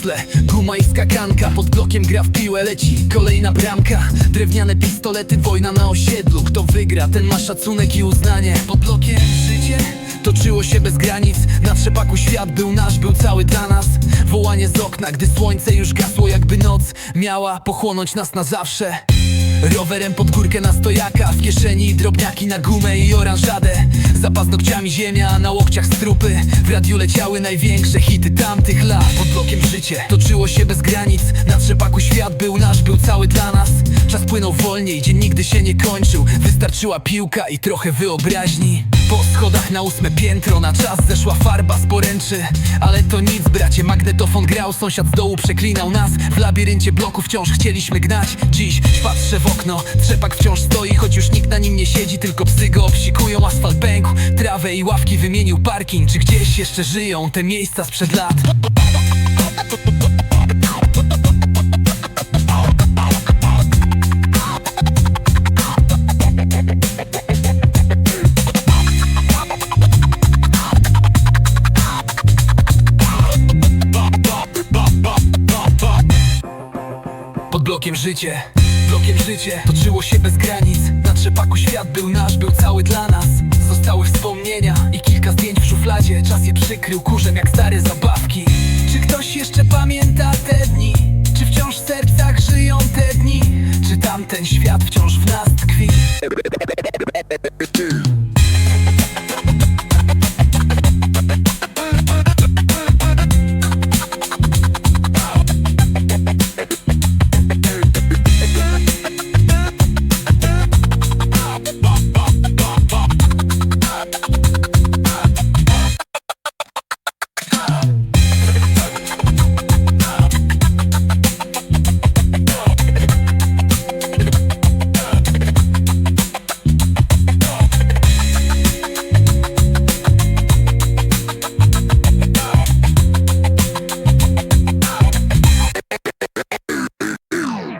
Osle, guma i skakanka Pod blokiem gra w piłę, leci kolejna bramka. Drewniane pistolety, wojna na osiedlu. Kto wygra, ten ma szacunek i uznanie. Pod blokiem życie toczyło się bez granic. Na trzepaku świat był nasz, był cały dla nas. Wołanie z okna, gdy słońce już gasło Jakby noc. Miała pochłonąć nas na zawsze Rowerem pod górkę na stojaka W kieszeni drobniaki na gumę i oranżadę Za paznokciami ziemia, na łokciach strupy. W radiu leciały największe hity tamtych lat. Pod blokiem życie toczyło się bez granic. Na trzepaku świat był nasz, był cały dla nas. Czas płynął wolniej, dzień nigdy się nie kończył. Wystarczyła piłka i trochę wyobraźni Po schodach na ósme piętro na czas zeszła farba z poręczy. Ale to nic bracie, magnetofon grał Sąsiad z dołu przeklinał nas. W labiryncie bloku wciąż chcieliśmy gnać. Dziś patrzę w okno, trzepak wciąż stoi Choć już nikt na nim nie siedzi, tylko psy go obsikują. Asfalt pękł, trawę i ławki wymienił parking. Czy gdzieś jeszcze żyją te miejsca sprzed lat? Blokiem życie, blokiem życie Toczyło się bez granic Na trzepaku świat był nasz, był cały dla nas Zostały wspomnienia i kilka zdjęć w szufladzie Czas je przykrył kurzem jak stare zabawki Czy ktoś jeszcze pamięta te dni? Czy wciąż w sercach żyją te dni? Czy tamten świat wciąż w nas tkwi?